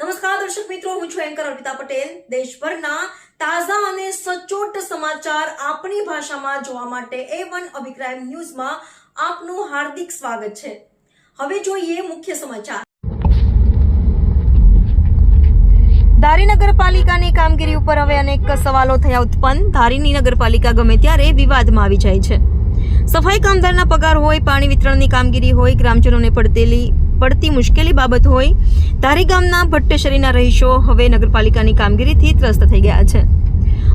નમસ્કાર, દર્શક મિત્રો, હું છું એન્કર અર્પિતા પટેલ. દેશભરના તાજા અને સચોટ સમાચાર આપણી ભાષામાં જોવા માટે એ વન અભિપ્રાય ન્યૂઝમાં આપનું હાર્દિક સ્વાગત છે. હવે જોઈએ મુખ્ય સમાચાર. ધારી નગરપાલિકાની કામગીરી ઉપર હવે અનેક સવાલો થયા ઉત્પન્ન. ધારીની નગરપાલિકા ગમે ત્યારે વિવાદમાં આવી જાય છે. સફાઈ કામદારના પગાર હોય, પાણી વિતરણની કામગીરી હોય, ગ્રામજનોને પડતેલી, પડતી મુશ્કેલી બાબત હોય, ધારી ગામના ભટ્ટેશ્વરીના રહીશો હવે નગરપાલિકાની કામગીરીથી ત્રસ્ત થઈ ગયા છે.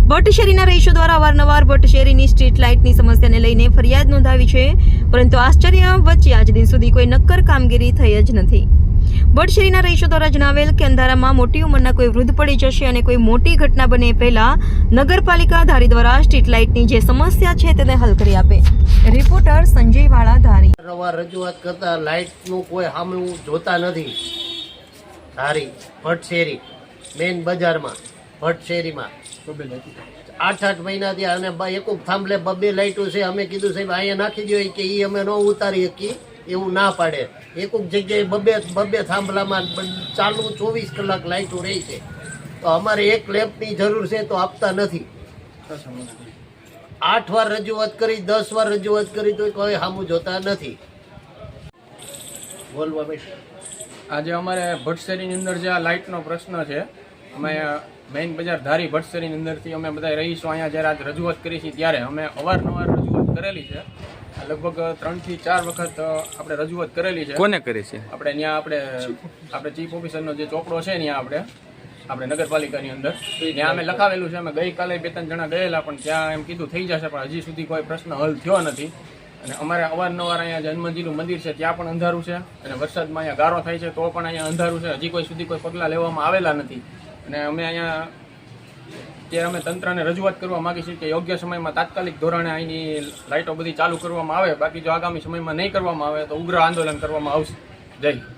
ભટ્ટશેરીના રહીશો દ્વારા અવારનવાર ભટ્ટશેરીની સ્ટ્રીટ લાઇટની સમસ્યાને લઈને ફરિયાદ નોંધાવી છે, પરંતુ આશ્ચર્ય વચ્ચે આજ દિન સુધી કોઈ નક્કર કામગીરી થઈ જ નથી. બડશેરીના રહીશો દ્વારા જણાવેલ કે અંધારામાં મોટી ઉંમરના કોઈ વૃદ્ધ પડી જશે અને કોઈ મોટી ઘટના બને પહેલા નગરપાલિકા ધારી દ્વારા સ્ટ્રીટ લાઇટની જે સમસ્યા છે તેને હલ કરી આપે. રિપોર્ટર સંજય વાળા ધારી. રજૂઆત કરતા લાઇટનું કોઈ સામું જોતા નથી. ધારી, ભટશેરી, મેઇન બજારમાં, ભટશેરીમાં. આઠ આઠ મહિનાથી અને એકુક થાંભલે બબે લાઇટો છે. અમે કીધું સાહેબ, અહીંયા નાખી દો કે એ અમે ન ઉતારી શકીએ. એવું ના પાડે. એકુક જગ્યાએ બબે બબે થાંભલામાં ચાલુ ચોવીસ કલાક લાઇટો રહી છે. તો અમારે એક લેમ્પની જરૂર છે તો આપતા નથી. આઠ વાર રજૂઆત કરી, દસ વાર રજૂઆત કરી તો કોઈ સામું જોતા નથી. બોલવા બેઠ આજે અમારે ભટ્ટશેરીની અંદર જે આ લાઇટનો પ્રશ્ન છે, અમે મેઇન બજાર ધારી ભટ્ટશેરીની અંદરથી અમે બધા રહીશું. અહીંયા જ્યારે આજ રજૂઆત કરી છે, ત્યારે અમે અવારનવાર રજૂઆત કરેલી છે. લગભગ ત્રણથી ચાર વખત આપણે રજૂઆત કરેલી છે. કોને કરી છે? આપણે ત્યાં આપણે આપણે ચીફ ઓફિસરનો જે ચોપડો છે ત્યાં આપણે આપણે નગરપાલિકાની અંદર. ત્યાં અમે લખાવેલું છે અમે ગઈકાલે બે ત્રણ જણા ગયેલા પણ ત્યાં એમ કીધું થઈ જશે પણ હજી સુધી કોઈ પ્રશ્ન હલ થયો નથી. અને અમારે અવારનવાર અહીંયા જન્મજીનું મંદિર છે ત્યાં પણ અંધારું છે. અને વરસાદમાં અહીંયા ગારો થાય છે તો પણ અહીંયા અંધારું છે. હજી કોઈ સુધી કોઈ પગલાં લેવામાં આવેલા નથી. અને અમે અહીંયા ત્યારે અમે તંત્રને રજૂઆત કરવા માગીએ છીએ કે યોગ્ય સમયમાં તાત્કાલિક ધોરણે અહીંની લાઇટો બધી ચાલુ કરવામાં આવે બાકી જો આગામી સમયમાં નહીં કરવામાં આવે તો ઉગ્ર આંદોલન કરવામાં આવશે જય.